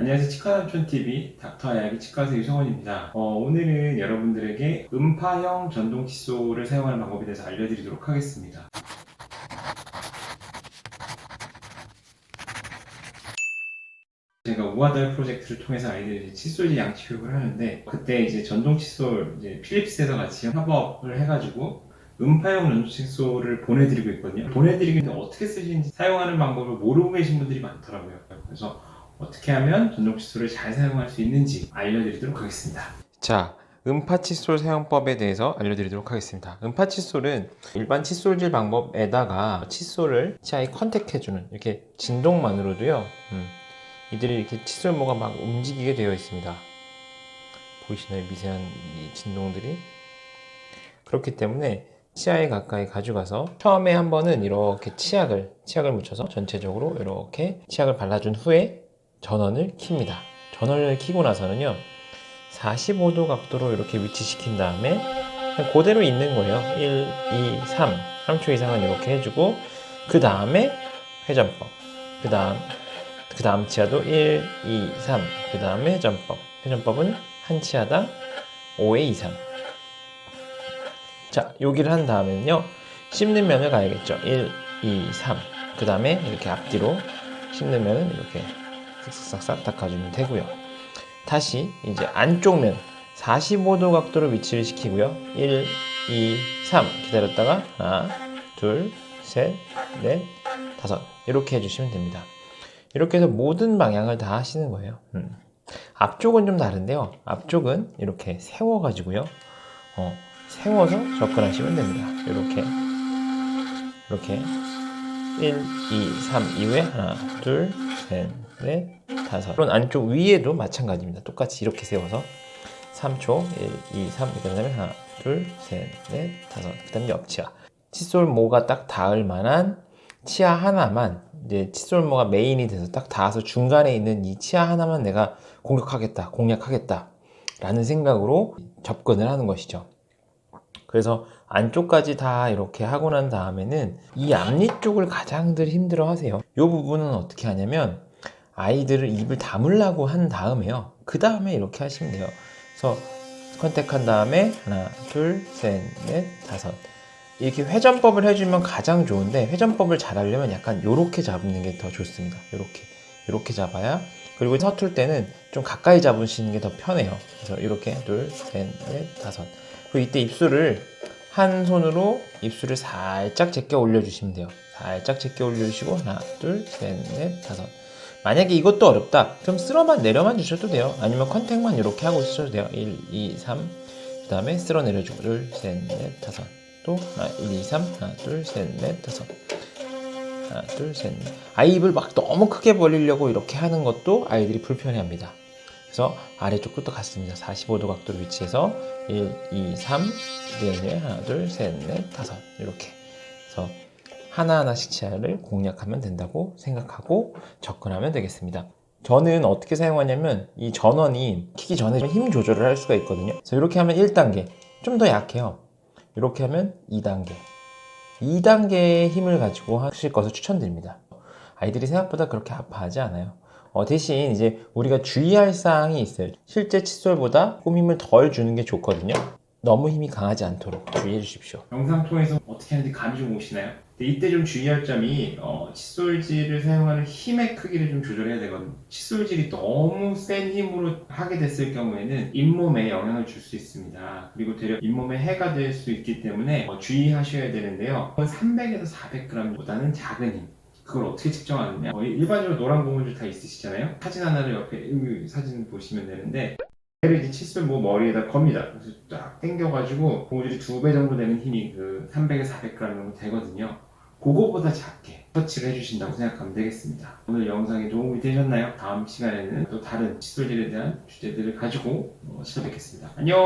안녕하세요. 치과삼촌TV 닥터 아야기 치과의사 유성원입니다. 어, 오늘은 여러분들에게 음파형 전동 칫솔을 사용하는 방법에 대해서 알려드리도록 하겠습니다. 제가 우아달 프로젝트를 통해서 아이들이 칫솔질 양치 교육을 하는데 그때 이제 전동 칫솔 이제 필립스에서 같이 협업을 해가지고 음파형 전동 칫솔을 보내드리고 있거든요. 보내드리고 있는데 어떻게 쓰시는지 사용하는 방법을 모르고 계신 분들이 많더라고요. 그래서 어떻게 하면 전동 칫솔을 잘 사용할 수 있는지 알려드리도록 하겠습니다. 자, 음파 칫솔 사용법에 대해서 알려드리도록 하겠습니다. 음파 칫솔은 일반 칫솔질 방법에다가 칫솔을 치아에 컨택해주는 이렇게 진동만으로도요. 음, 이들이 이렇게 칫솔모가 막 움직이게 되어 있습니다. 보이시나요? 미세한 이 진동들이 그렇기 때문에 치아에 가까이 가져가서 처음에 한 번은 이렇게 치약을 치약을 묻혀서 전체적으로 이렇게 치약을 발라준 후에 전원을 킵니다. 전원을 켜고 나서는요, 45도 각도로 이렇게 위치시킨 다음에 그대로 있는 거예요. 1, 2, 3. 3초 이상은 이렇게 해주고, 그 다음에 회전법. 그 다음, 그 다음 치아도 1, 2, 3. 그 다음에 회전법. 회전법은 한 치아당 5의 이상. 자, 여기를 한 다음에는요, 씹는 면을 가야겠죠. 1, 2, 3. 그 다음에 이렇게 앞뒤로 씹는 면은 이렇게 싹싹싹 닦아주면 되고요. 다시 이제 안쪽 면 45도 각도로 위치를 시키고요. 1, 2, 3 기다렸다가 하나, 둘, 셋, 넷, 다섯 이렇게 해주시면 됩니다. 이렇게 해서 모든 방향을 다 하시는 거예요. 음. 앞쪽은 좀 다른데요. 앞쪽은 이렇게 세워가지고요. 어, 세워서 접근하시면 됩니다. 이렇게 이렇게 1, 2, 3 이후에 하나, 둘, 셋, 넷, 다섯. 그런 안쪽 위에도 마찬가지입니다. 똑같이 이렇게 세워서 3초, 1, 2, 3 이렇게 되면 하나, 둘, 셋, 넷, 다섯. 그 다음에 옆치아. 칫솔모가 딱 닿을 만한 치아 하나만 이제 칫솔모가 메인이 돼서 딱 닿아서 중간에 있는 이 치아 하나만 내가 공격하겠다, 공략하겠다 라는 생각으로 접근을 하는 것이죠. 그래서 안쪽까지 다 이렇게 하고 난 다음에는 이 앞니 쪽을 가장들 힘들어 하세요. 이 부분은 어떻게 하냐면 아이들을 입을 다물라고 한 다음에요. 그 다음에 이렇게 하시면 돼요. 그래서 컨택한 다음에 하나, 둘, 셋, 넷, 다섯. 이렇게 회전법을 해주면 가장 좋은데 회전법을 잘 하려면 약간 이렇게 잡는 게 더 좋습니다. 이렇게 이렇게 잡아야 그리고 서툴 때는 좀 가까이 잡으시는 게 더 편해요. 그래서 이렇게 둘, 셋, 넷, 다섯. 그리고 이때 입술을 한 손으로 입술을 살짝 제껴 올려주시면 돼요. 살짝 제껴 올려주시고 하나, 둘, 셋, 넷, 다섯. 만약에 이것도 어렵다. 그럼 쓸어만 내려만 주셔도 돼요. 아니면 컨택만 이렇게 하고 있으셔도 돼요. 1, 2, 3. 그 다음에 쓸어 내려주고 둘, 셋, 넷, 다섯. 또 하나, 1, 2, 3. 하나, 둘, 셋, 넷, 다섯. 하나, 둘, 셋, 넷. 아이 입을 막 너무 크게 벌리려고 이렇게 하는 것도 아이들이 불편해합니다. 그래서 아래쪽도 또 같습니다. 45도 각도로 위치해서 1, 2, 3, 그 다음에 하나, 둘, 셋, 넷, 다섯 이렇게. 그래서 하나하나씩 치아를 공략하면 된다고 생각하고 접근하면 되겠습니다. 저는 어떻게 사용하냐면 이 전원이 키기 전에 힘 조절을 할 수가 있거든요. 그래서 이렇게 하면 1단계, 좀 더 약해요. 이렇게 하면 2단계. 2단계의 힘을 가지고 하실 것을 추천드립니다. 아이들이 생각보다 그렇게 아파하지 않아요. 어, 대신 이제 우리가 주의할 사항이 있어요. 실제 칫솔보다 홈 힘을 덜 주는 게 좋거든요. 너무 힘이 강하지 않도록 주의해 주십시오. 영상 통해서 어떻게 하는지 감이 좀 오시나요? 근데 이때 좀 주의할 점이 어, 칫솔질을 사용하는 힘의 크기를 좀 조절해야 되거든요. 칫솔질이 너무 센 힘으로 하게 됐을 경우에는 잇몸에 영향을 줄 수 있습니다. 그리고 되려 잇몸에 해가 될 수 있기 때문에 어, 주의하셔야 되는데요. 300에서 400g보다는 작은 힘. 그걸 어떻게 측정하느냐? 어, 일반적으로 노란 고무줄 다 있으시잖아요. 사진 하나를 옆에 여기 사진 보시면 되는데 얘를 이제 칫솔 뭐 머리에다 겁니다. 그래서 딱 당겨가지고 고무줄이 두 배 정도 되는 힘이 그 300에서 400g 정도 되거든요. 그거보다 작게 터치를 해주신다고 생각하면 되겠습니다. 오늘 영상이 도움이 되셨나요? 다음 시간에는 또 다른 칫솔질에 대한 주제들을 가지고 어, 찾아뵙겠습니다. 안녕!